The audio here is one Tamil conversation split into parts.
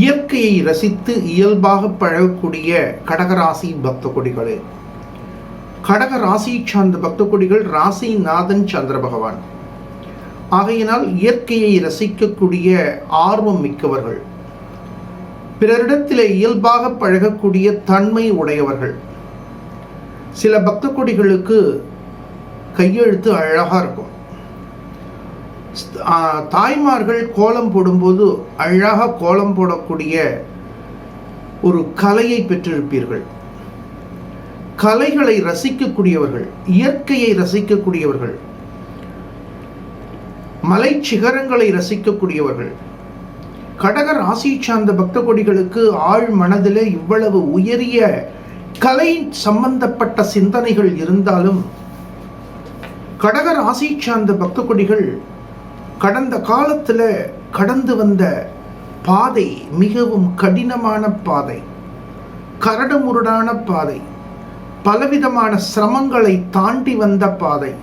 இயற்கையை ரசித்து இயல்பாக பழகக்கூடிய கடகராசி பக்த கொடிகளே கடக ராசி சார்ந்த பக்த கொடிகள் ராசிநாதன் சந்திர பகவான். ஆகையினால் இயற்கையை ரசிக்கக்கூடிய ஆர்வம் மிக்கவர்கள். பிறரிடத்தில் இயல்பாக பழகக்கூடிய தன்மை உடையவர்கள். சில பக்த கொடிகளுக்கு கையெழுத்து அழகாக இருக்கும். தாய்மார்கள் கோலம் போடும்போது அழகாக கோலம் போடக்கூடிய ஒரு கலையை பெற்றிருப்பீர்கள். கலைகளை ரசிக்கக்கூடியவர்கள் இயற்கையை ரசிக்கக்கூடியவர்கள் மலை சிகரங்களை ரசிக்கக்கூடியவர்கள் கடக ராசி சார்ந்த பக்த கொடிகளுக்கு ஆழ் மனதிலே இவ்வளவு உயரிய கலை சம்பந்தப்பட்ட சிந்தனைகள் இருந்தாலும் கடக ராசி சார்ந்த பக்த கொடிகள் கடந்த காலத்தில் கடந்து வந்த பாதை மிகவும் கடினமான பாதை. கரடுமுரடான பாதை. பலவிதமான சிரமங்களை தாண்டி வந்த பாதை.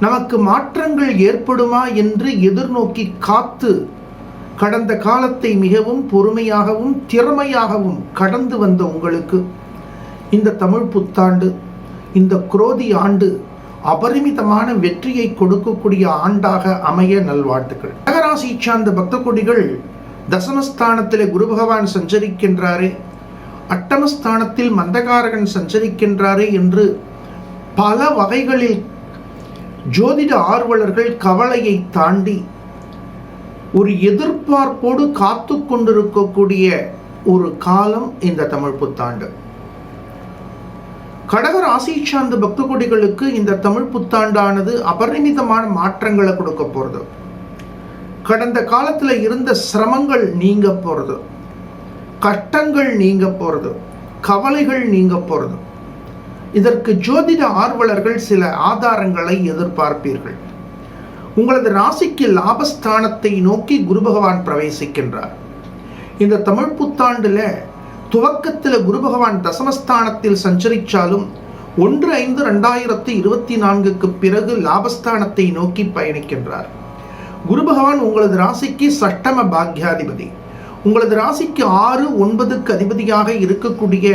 நமக்கு மாற்றங்கள் ஏற்படுமா என்று எதிர்நோக்கி காத்து கடந்த காலத்தை மிகவும் பொறுமையாகவும் திறமையாகவும் கடந்து வந்த உங்களுக்கு இந்த தமிழ் புத்தாண்டு இந்த குரோதி ஆண்டு அபரிமிதமான வெற்றியை கொடுக்கக்கூடிய ஆண்டாக அமைய நல்வாழ்த்துக்கள். கடகராசி சார்ந்த பக்த கொடிகள் தசமஸ்தானத்திலே குரு பகவான் சஞ்சரிக்கின்றாரே அட்டமஸ்தானத்தில் மந்தகாரகன் சஞ்சரிக்கின்றாரே என்று பல வகைகளில் ஜோதிட ஆர்வலர்கள் கவலையை தாண்டி ஒரு எதிர்பார்ப்போடு காத்து கொண்டிருக்கக்கூடிய ஒரு காலம் இந்த தமிழ் புத்தாண்டு. கடக ராசி சார்ந்த பக்த கொடிகளுக்கு இந்த தமிழ் புத்தாண்டானது அபரிமிதமான மாற்றங்களை கொடுக்க போகிறது கடந்த காலத்தில் இருந்த சிரமங்கள் நீங்க போகிறது கஷ்டங்கள் நீங்க போகிறது கவலைகள் நீங்க போகிறது இதற்கு ஜோதிட ஆர்வலர்கள் சில ஆதாரங்களை எதிர்பார்ப்பீர்கள். உங்களது ராசிக்கு லாபஸ்தானத்தை நோக்கி குரு பகவான் பிரவேசிக்கின்றார். இந்த தமிழ் புத்தாண்டில் துவக்கத்தில் குரு பகவான் தசமஸ்தானத்தில் சஞ்சரித்தாலும் ஒன்று ஐந்து ரெண்டாயிரத்தி இருபத்தி நான்குக்கு பிறகு லாபஸ்தானத்தை நோக்கி பயணிக்கின்றார். குரு பகவான் உங்களது ராசிக்கு சஷ்டம பாக்யாதிபதி. உங்களது ராசிக்கு ஆறு ஒன்பதுக்கு அதிபதியாக இருக்கக்கூடிய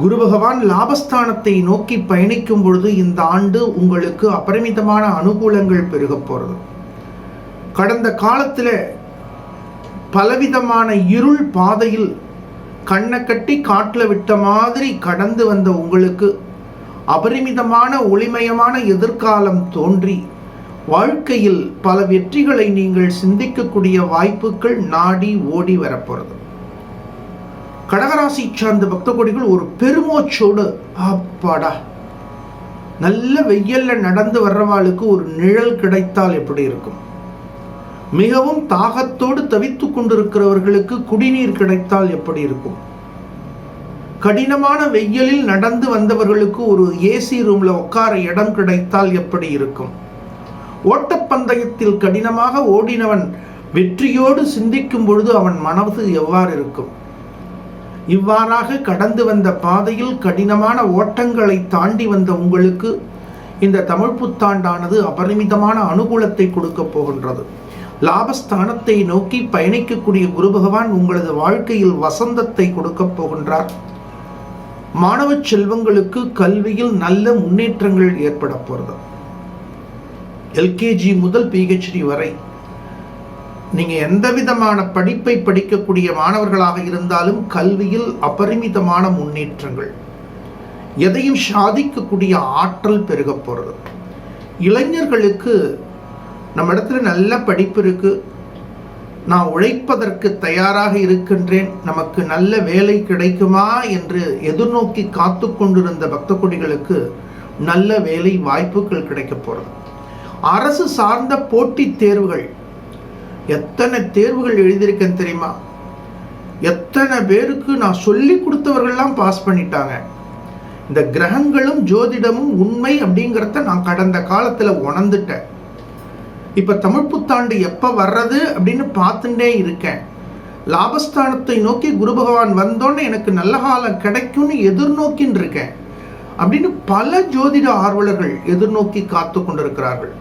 குரு பகவான் லாபஸ்தானத்தை நோக்கி பயணிக்கும் பொழுது இந்த ஆண்டு உங்களுக்கு அபரிமிதமான அனுகூலங்கள் பெருகப் போகிறது கடந்த காலத்தில் பலவிதமான இருள் பாதையில் கண்ணை கட்டி காட்டில் விட்ட மாதிரி கடந்து வந்த உங்களுக்கு அபரிமிதமான ஒளிமயமான எதிர்காலம் தோன்றி வாழ்க்கையில் பல வெற்றிகளை நீங்கள் சிந்திக்கக்கூடிய வாய்ப்புகள் நாடி ஓடி வரப்போகிறது கடகராசி சார்ந்த பக்த கொடிகள் ஒரு பெருமோச்சோடு அப்பாடா நல்ல வெயில்ல நடந்து வர்றவாளுக்கு ஒரு நிழல் கிடைத்தால் எப்படி இருக்கும்? மிகவும் தாகத்தோடு தவித்துக் கொண்டிருக்கிறவர்களுக்கு குடிநீர் கிடைத்தால் எப்படி இருக்கும்? கடினமான வெயிலில் நடந்து வந்தவர்களுக்கு ஒரு ஏசி ரூம்ல உட்கார இடம் கிடைத்தால் எப்படி இருக்கும்? ஓட்டப்பந்தயத்தில் கடினமாக ஓடினவன் வெற்றியோடு சிந்திக்கும் பொழுது அவன் மனது எவ்வாறு இருக்கும்? இவ்வாறாக கடந்து வந்த பாதையில் கடினமான ஓட்டங்களை தாண்டி வந்த உங்களுக்கு இந்த தமிழ் புத்தாண்டானது அபரிமிதமான அனுகூலத்தை கொடுக்க போகின்றது. லாபஸ்தானத்தை நோக்கி பயணிக்கக்கூடிய குரு பகவான் உங்களது வாழ்க்கையில் வசந்தத்தை கொடுக்க போகின்றார். மாணவ செல்வங்களுக்கு கல்வியில் நல்ல முன்னேற்றங்கள் ஏற்பட போகிறது. எல்கேஜி முதல் பிஹெச்டி வரை நீங்கள் எந்த விதமான படிப்பை படிக்கக்கூடிய மாணவர்களாக இருந்தாலும் கல்வியில் அபரிமிதமான முன்னேற்றங்கள். எதையும் சாதிக்கக்கூடிய ஆற்றல் பெருக போகிறது. இளைஞர்களுக்கு நம்ம இடத்துல நல்ல படிப்பு இருக்கு. நான் உழைப்பதற்கு தயாராக இருக்கின்றேன். நமக்கு நல்ல வேலை கிடைக்குமா என்று எதிர்நோக்கி காத்து கொண்டிருந்த பக்த கொடிகளுக்கு நல்ல வேலை வாய்ப்புகள் கிடைக்க போகிறது அரசு சார்ந்த போட்டித் தேர்வுகள். எத்தனை தேர்வுகள் எழுதியிருக்கேன் தெரியுமா? எத்தனை பேருக்கு நான் சொல்லி கொடுத்தவர்கள்லாம் பாஸ் பண்ணிட்டாங்க. இந்த கிரகங்களும் ஜோதிடமும் உண்மை அப்படிங்கிறத நான் கடந்த காலத்தில் உணர்ந்துட்டேன். இப்போ தமிழ் புத்தாண்டு எப்போ வர்றது அப்படின்னு பார்த்துட்டே இருக்கேன். லாபஸ்தானத்தை நோக்கி குரு பகவான் வந்தோன்னே எனக்கு நல்ல காலம் கிடைக்கும்னு எதிர்நோக்கின்னு இருக்கேன். அப்படின்னு பல ஜோதிட ஆர்வலர்கள் எதிர்நோக்கி காத்து கொண்டிருக்கிறார்கள்.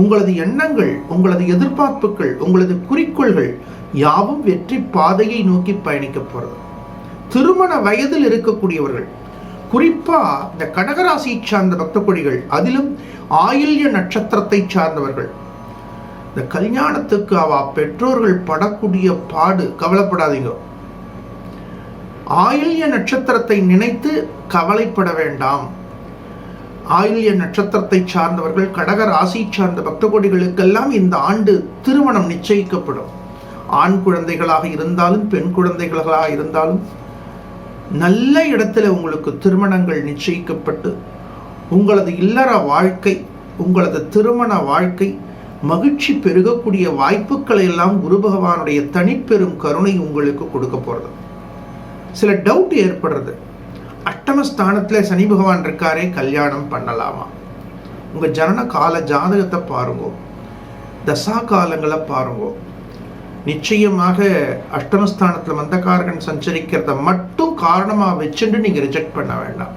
உங்களது எண்ணங்கள் உங்களது எதிர்பார்ப்புகள் உங்களது குறிக்கோள்கள் யாவும் வெற்றி பாதையை நோக்கி பயணிக்க போகிறது திருமண வயதில் இருக்கக்கூடியவர்கள் குறிப்பா இந்த கடகராசியை சார்ந்த பக்த கொடிகள் அதிலும் ஆயில்ய நட்சத்திரத்தை சார்ந்தவர்கள் இந்த கல்யாணத்துக்கு அவ பெற்றோர்கள் படக்கூடிய பாடு கவலைப்படாதீங்க. ஆயில்ய நட்சத்திரத்தை நினைத்து கவலைப்பட வேண்டாம். ஆயில்ய நட்சத்திரத்தை சார்ந்தவர்கள் கடக ராசி சார்ந்த பக்த கோடிகளுக்கெல்லாம் இந்த ஆண்டு திருமணம் நிச்சயிக்கப்படும். ஆண் குழந்தைகளாக இருந்தாலும் பெண் குழந்தைகளாக இருந்தாலும் நல்ல இடத்துல உங்களுக்கு திருமணங்கள் நிச்சயிக்கப்பட்டு உங்களது இல்லற வாழ்க்கை உங்களது திருமண வாழ்க்கை மகிழ்ச்சி பெருகக்கூடிய வாய்ப்புகளை எல்லாம் குரு பகவானுடைய தனிப்பெரும் கருணை உங்களுக்கு கொடுக்க போகிறது சில டவுட் ஏற்படுறது. அஷ்டமஸ்தானத்தில் சனி பகவான் இருக்காரே கல்யாணம் பண்ணலாமா? உங்கள் ஜனன கால ஜாதகத்தை பாருங்க. தசா காலங்களை பாருங்க. நிச்சயமாக அஷ்டமஸ்தானத்தில் மந்தக்காரகன் சஞ்சரிக்கிறத மட்டும் காரணமாக வச்சுட்டு நீங்கள் ரிஜெக்ட் பண்ண வேண்டாம்.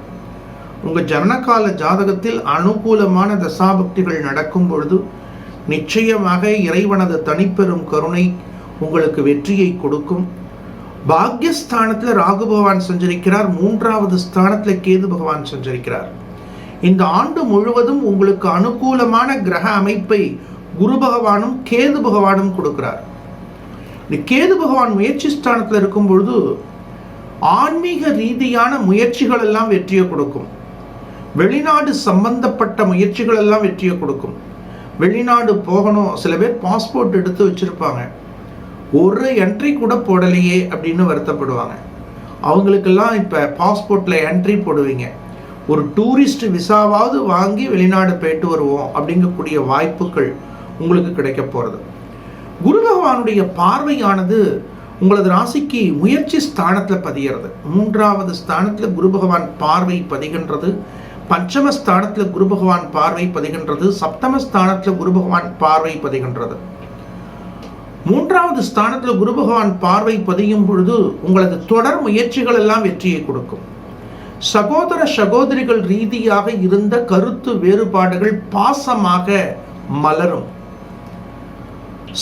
உங்கள் ஜனனகால ஜாதகத்தில் அனுகூலமான தசாபக்திகள் நடக்கும் பொழுது நிச்சயமாக இறைவனது தனிப்பெரும் கருணை உங்களுக்கு வெற்றியை கொடுக்கும். பாக்யஸ்தானத்தில் ராகு பகவான் சஞ்சரிக்கிறார். மூன்றாவது ஸ்தானத்தில் கேது பகவான் சஞ்சரிக்கிறார். இந்த ஆண்டு முழுவதும் உங்களுக்கு அனுகூலமான கிரக அமைப்பை குரு பகவானும் கேது பகவானும் கொடுக்கிறார். இந்த கேது பகவான் முயற்சி ஸ்தானத்தில் இருக்கும் பொழுது ஆன்மீக ரீதியான முயற்சிகள் எல்லாம் வெற்றியை கொடுக்கும். வெளிநாடு சம்பந்தப்பட்ட முயற்சிகள் எல்லாம் வெற்றியை கொடுக்கும். வெளிநாடு போகணும். சில பேர் பாஸ்போர்ட் எடுத்து வச்சுருப்பாங்க. ஒரு என்ட்ரி கூட போடலையே அப்படின்னு வருத்தப்படுவாங்க. அவங்களுக்கெல்லாம் இப்போ பாஸ்போர்ட்டில் என்ட்ரி போடுவீங்க. ஒரு டூரிஸ்ட் விசாவாவது வாங்கி வெளிநாடு போயிட்டு வருவோம் அப்படிங்கக்கூடிய வாய்ப்புகள் உங்களுக்கு கிடைக்க போகிறது குரு பகவானுடைய பார்வையானது உங்களது ராசிக்கு முயற்சி ஸ்தானத்தில் பதிகிறது மூன்றாவது ஸ்தானத்தில் குரு பகவான் பார்வை பதிகின்றது. பஞ்சமஸ்தானத்தில் குரு பகவான் பார்வை பதிகின்றது சப்தம ஸ்தானத்தில் குரு பகவான் பார்வை பதிகின்றது. மூன்றாவது ஸ்தானத்தில் குரு பகவான் பார்வை பதியும் பொழுது உங்களது தொடர் முயற்சிகள் எல்லாம் வெற்றியை கொடுக்கும். சகோதர சகோதரிகள் ரீதியாக இருந்த கருத்து வேறுபாடுகள் பாசமாக மலரும்.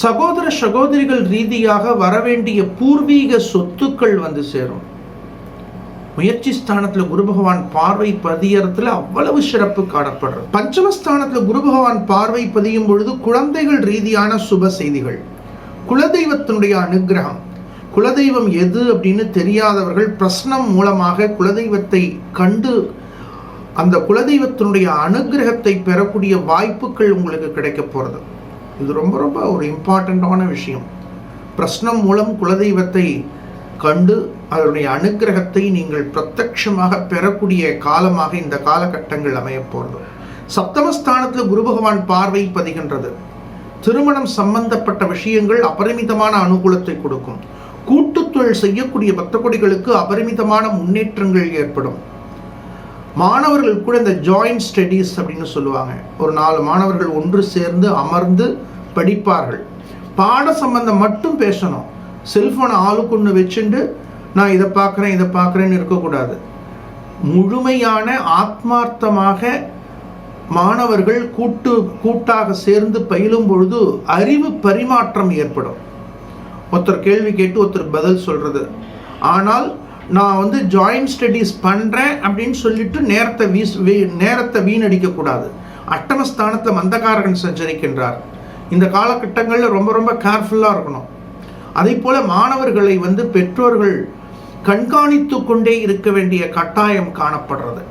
சகோதர சகோதரிகள் ரீதியாக வரவேண்டிய பூர்வீக சொத்துக்கள் வந்து சேரும். முயற்சி ஸ்தானத்தில் குரு பகவான் பார்வை பதியறதுல அவ்வளவு சிறப்பு காணப்படுறது. பஞ்சமஸ்தானத்தில் குரு பகவான் பார்வை பதியும் பொழுது குழந்தைகள் ரீதியான சுப செய்திகள். குலதெய்வத்தினுடைய அனுகிரகம். குலதெய்வம் எது அப்படின்னு தெரியாதவர்கள் பிரஸ்னம் மூலமாக குலதெய்வத்தை கண்டு அந்த குலதெய்வத்தினுடைய அனுகிரகத்தை பெறக்கூடிய வாய்ப்புகள் உங்களுக்கு கிடைக்க போகிறது இது ரொம்ப ரொம்ப ஒரு இம்பார்ட்டண்ட்டான விஷயம். பிரஸ்னம் மூலம் குலதெய்வத்தை கண்டு அதனுடைய அனுகிரகத்தை நீங்கள் பிரத்யமாக பெறக்கூடிய காலமாக இந்த காலகட்டங்கள் அமைய போகிறது சப்தமஸ்தானத்தில் குரு பகவான் பார்வை பதிகின்றது. திருமணம் சம்பந்தப்பட்ட விஷயங்கள் அபரிமிதமான அனுகூலத்தை கொடுக்கும். கூட்டுத்தொழில் செய்யக்கூடிய பக்த கொடிகளுக்கு அபரிமிதமான முன்னேற்றங்கள் ஏற்படும். மாணவர்கள் கூட இந்த ஜாயிண்ட் ஸ்டடீஸ் அப்படின்னு சொல்லுவாங்க. ஒரு நாலு மாணவர்கள் ஒன்று சேர்ந்து அமர்ந்து படிப்பார்கள். பாட சம்பந்தம் மட்டும் பேசணும். செல்ஃபோனை ஆளுக்கு ஒன்று வச்சுட்டு நான் இதை பார்க்குறேன் இதை பார்க்குறேன்னு இருக்கக்கூடாது. முழுமையான ஆத்மார்த்தமாக மாணவர்கள் கூட்டு கூட்டாக சேர்ந்து பயிலும் பொழுது அறிவு பரிமாற்றம் ஏற்படும். ஒருத்தர் கேள்வி கேட்டு ஒருத்தர் பதில் சொல்கிறது ஆனால் நான் வந்து ஜாயின்ட் ஸ்டடீஸ் பண்ணுறேன் அப்படின்னு சொல்லிட்டு நேரத்தை வீஸ் வீ- நேரத்தை வீணடிக்கக்கூடாது. அட்டமஸ்தானத்தில் மந்தகாரகன் சஞ்சரிக்கின்றார். இந்த காலகட்டங்களில் ரொம்ப ரொம்ப கேர்ஃபுல்லாக இருக்கணும். அதே போல மாணவர்களை வந்து பெற்றோர்கள் கண்காணித்து கொண்டே இருக்க வேண்டிய கட்டாயம் காணப்படுறது.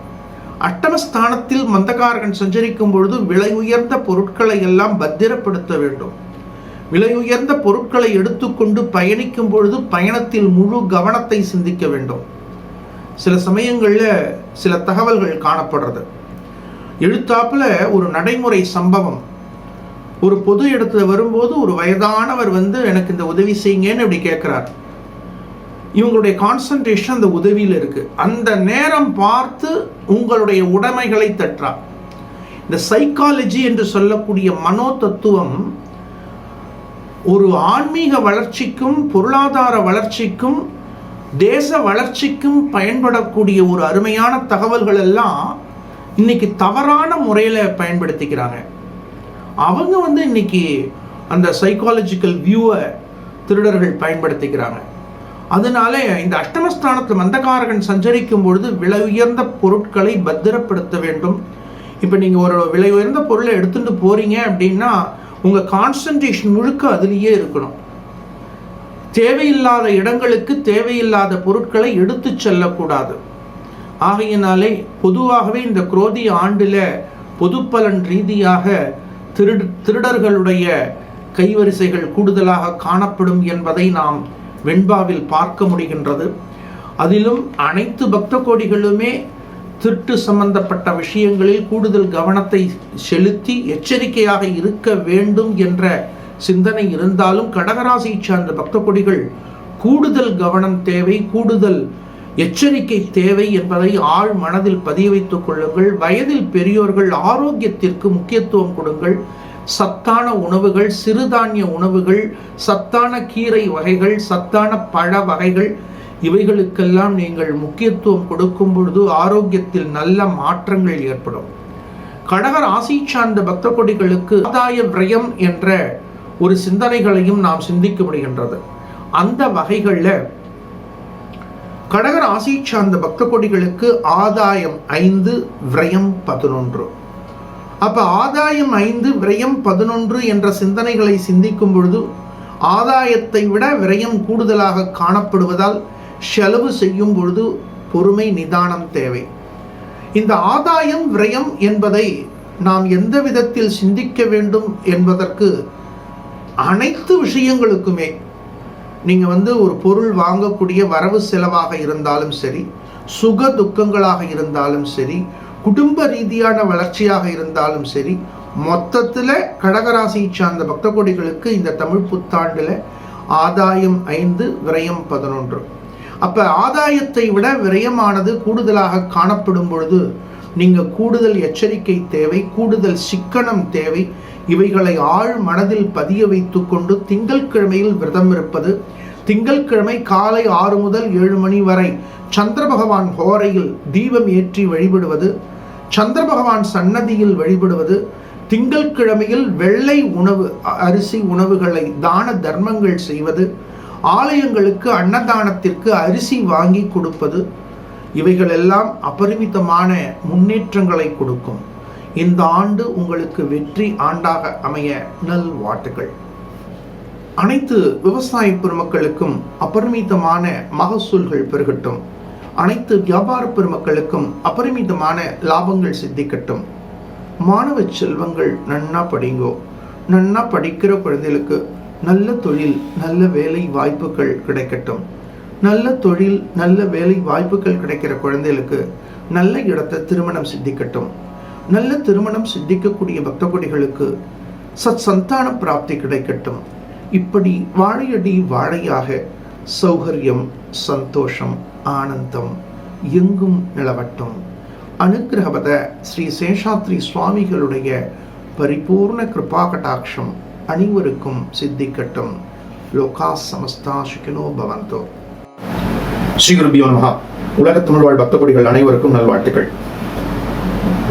அட்டமஸ்தானத்தில் மந்தகாரகன் சஞ்சரிக்கும் பொழுது விலை உயர்ந்த பொருட்களை எல்லாம் பத்திரப்படுத்த வேண்டும். விலை உயர்ந்த பொருட்களை எடுத்துக்கொண்டு பயணிக்கும் பொழுது பயணத்தில் முழு கவனத்தை சிந்திக்க வேண்டும். சில சமயங்களில் சில தகவல்கள் காணப்படுறது. எழுத்தாப்புல ஒரு நடைமுறை சம்பவம். ஒரு பொது இடத்துல வரும்போது ஒரு வயதானவர் வந்து எனக்கு இந்த உதவி செய்யுங்கன்னு இப்படி கேட்குறார் இவங்களுடைய கான்சன்ட்ரேஷன் அந்த உதவியில் இருக்குது அந்த நேரம் பார்த்து உங்களுடைய உடைமைகளை தட்டுறா இந்த சைக்காலஜி என்று சொல்லக்கூடிய மனோ தத்துவம் ஒரு ஆன்மீக வளர்ச்சிக்கும் பொருளாதார வளர்ச்சிக்கும் தேச வளர்ச்சிக்கும் பயன்படக்கூடிய ஒரு அருமையான தகவல்கள் எல்லாம் இன்னைக்கு தவறான முறையில் பயன்படுத்திக்கிறாங்க. அவங்க வந்து இன்னைக்கு அந்த சைக்காலஜிக்கல் வியூவை திருடர்கள் பயன்படுத்திக்கிறாங்க. அதனால இந்த அஷ்டமஸ்தானத்தில் மந்தகாரகன் சஞ்சரிக்கும் பொழுது விலை உயர்ந்த பொருட்களை பத்திரப்படுத்த வேண்டும். இப்போ நீங்கள் ஒரு விலை உயர்ந்த பொருளை எடுத்துட்டு போறீங்க அப்படின்னா உங்கள் கான்சன்ட்ரேஷன் முழுக்க அதுலேயே இருக்கணும். தேவையில்லாத இடங்களுக்கு தேவையில்லாத பொருட்களை எடுத்து செல்லக்கூடாது. ஆகையினாலே பொதுவாகவே இந்த குரோதி ஆண்டில் பொதுப்பலன் ரீதியாக திருடு திருடர்களுடைய கைவரிசைகள் கூடுதலாக காணப்படும் என்பதை நாம் வெண்பாவில் பார்க்க முடிகின்றது. அதிலும் அனைத்து பக்த கோடிகளுமே திருட்டு சம்பந்தப்பட்ட விஷயங்களில் கூடுதல் கவனத்தை செலுத்தி எச்சரிக்கையாக இருக்க வேண்டும் என்ற சிந்தனை இருந்தாலும் கடகராசியை சார்ந்த பக்த கொடிகள் கூடுதல் கவனம் தேவை கூடுதல் எச்சரிக்கை தேவை என்பதை ஆழ் மனதில் பதிய வைத்துக் கொள்ளுங்கள். வயதில் பெரியோர்கள் ஆரோக்கியத்திற்கு முக்கியத்துவம் கொடுங்கள். சத்தான உணவுகள் சிறுதானிய உணவுகள் சத்தான கீரை வகைகள் சத்தான பழ வகைகள் இவைகளுக்கெல்லாம் நீங்கள் முக்கியத்துவம் கொடுக்கும் பொழுது ஆரோக்கியத்தில் நல்ல மாற்றங்கள் ஏற்படும். கடக ராசி சார்ந்த பக்த கொடிகளுக்கு ஆதாய விரயம் என்ற ஒரு சிந்தனைகளையும் நாம் சிந்திக்க முடிகின்றது. அந்த வகைகளில் கடகராசி சார்ந்த பக்த கொடிகளுக்கு ஆதாயம் ஐந்து விரயம் பதினொன்று. அப்ப ஆதாயம் ஐந்து விரயம் பதினொன்று என்ற சிந்தனைகளை சிந்திக்கும் பொழுது ஆதாயத்தை விட விரயம் கூடுதலாக காணப்படுவதால் செலவு செய்யும் பொழுது பொறுமை நிதானம் தேவை. இந்த ஆதாயம் விரயம் என்பதை நாம் எந்த விதத்தில் சிந்திக்க வேண்டும் என்பதற்கு அனைத்து விஷயங்களுக்குமே நீங்கள் வந்து ஒரு பொருள் வாங்கக்கூடிய வரவு செலவாக இருந்தாலும் சரி சுக துக்கங்களாக இருந்தாலும் சரி குடும்ப ரீதியான வளர்ச்சியாக இருந்தாலும் சரி மொத்தத்தில் கடகராசியை சார்ந்த பக்த கோடிகளுக்கு இந்த தமிழ் புத்தாண்டில் ஆதாயம் ஐந்து விரயம் பதினொன்று. அப்போ ஆதாயத்தை விட விரயமானது கூடுதலாக காணப்படும் பொழுது நீங்கள் கூடுதல் எச்சரிக்கை தேவை கூடுதல் சிக்கனம் தேவை இவைகளை ஆழ் மனதில் பதிய வைத்துக் கொண்டு திங்கட்கிழமையில் விரதம் இருப்பது திங்கட்கிழமை காலை ஆறு முதல் ஏழு மணி வரை சந்திர பகவான் ஹோரையில் தீபம் ஏற்றி வழிபடுவது சந்திர பகவான் சன்னதியில் வழிபடுவது திங்கட்கிழமையில் வெள்ளை உணவு அரிசி உணவுகளை தான தர்மங்கள் செய்வது ஆலயங்களுக்கு அன்னதானத்திற்கு அரிசி வாங்கி கொடுப்பது இவைகளெல்லாம் அபரிமிதமான முன்னேற்றங்களை கொடுக்கும். இந்த ஆண்டு உங்களுக்கு வெற்றி ஆண்டாக அமைய நல் வாழ்த்துக்கள். அனைத்து விவசாய பெருமக்களுக்கும் அபரிமிதமான மகசூல்கள் பெருகட்டும். அனைத்து வியாபார பெருமக்களுக்கும் அபரிமிதமான லாபங்கள் சித்திக்கட்டும். மாணவ செல்வங்கள் நன்னா படிங்கோ. நன்னா படிக்கிற குழந்தைகளுக்கு நல்ல தொழில் நல்ல வேலை வாய்ப்புகள் கிடைக்கட்டும். நல்ல தொழில் நல்ல வேலை வாய்ப்புகள் கிடைக்கிற குழந்தைகளுக்கு நல்ல இடத்தை திருமணம் சித்திக்கட்டும். நல்ல திருமணம் சித்திக்கக்கூடிய பக்த கொடிகளுக்கு சத் சந்தான பிராப்தி கிடைக்கட்டும். இப்படி வாழையடி வாழையாக சௌகரியம் சந்தோஷம் ஆனந்தம் எங்கும் நிலவட்டும். அனுகிரகபத ஸ்ரீ சேஷாத்ரி சுவாமிகளுடைய பரிபூர்ண கிருபா கடாட்சம் அனைவருக்கும் சித்திக்கட்டும். லோகா சமஸ்தா சுகினோ பவந்தோ. ஸ்ரீ குருபியோ நமஹா. உலக தமிழ் வாழ் பக்த கொடிகள் அனைவருக்கும் நல்வாழ்த்துக்கள்.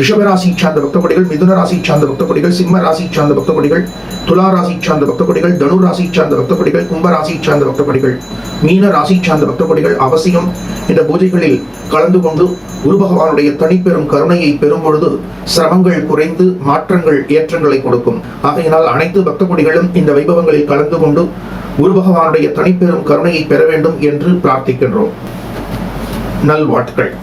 ரிஷபராசியை சார்ந்த பக்தகொடிகள் மிதுன ராசி சார்ந்த பக்தகொடிகள் சிம்ம ராசி சார்ந்த பக்தகொடிகள் துலா ராசி சார்ந்த பக்தகொடிகள் தனு ராசி சார்ந்த பக்தகொடிகள் கும்ப ராசி சார்ந்த பக்தகொடிகள் மீன ராசி சார்ந்த பக்தகொடிகள் அவசியம். இந்த பூஜைகளில் கலந்து கொண்டு குரு பகவானுடைய தனிப்பெரும் கருணையை பெறும் பொழுது சிரமங்கள் குறைந்து மாற்றங்கள் ஏற்றங்களை கொடுக்கும். ஆகையினால் அனைத்து பக்தகொடிகளும் இந்த வைபவங்களில் கலந்து கொண்டு குரு பகவானுடைய தனிப்பெரும் கருணையை பெற வேண்டும் என்று பிரார்த்திக்கின்றோம். நல்வாழ்த்துக்கள்.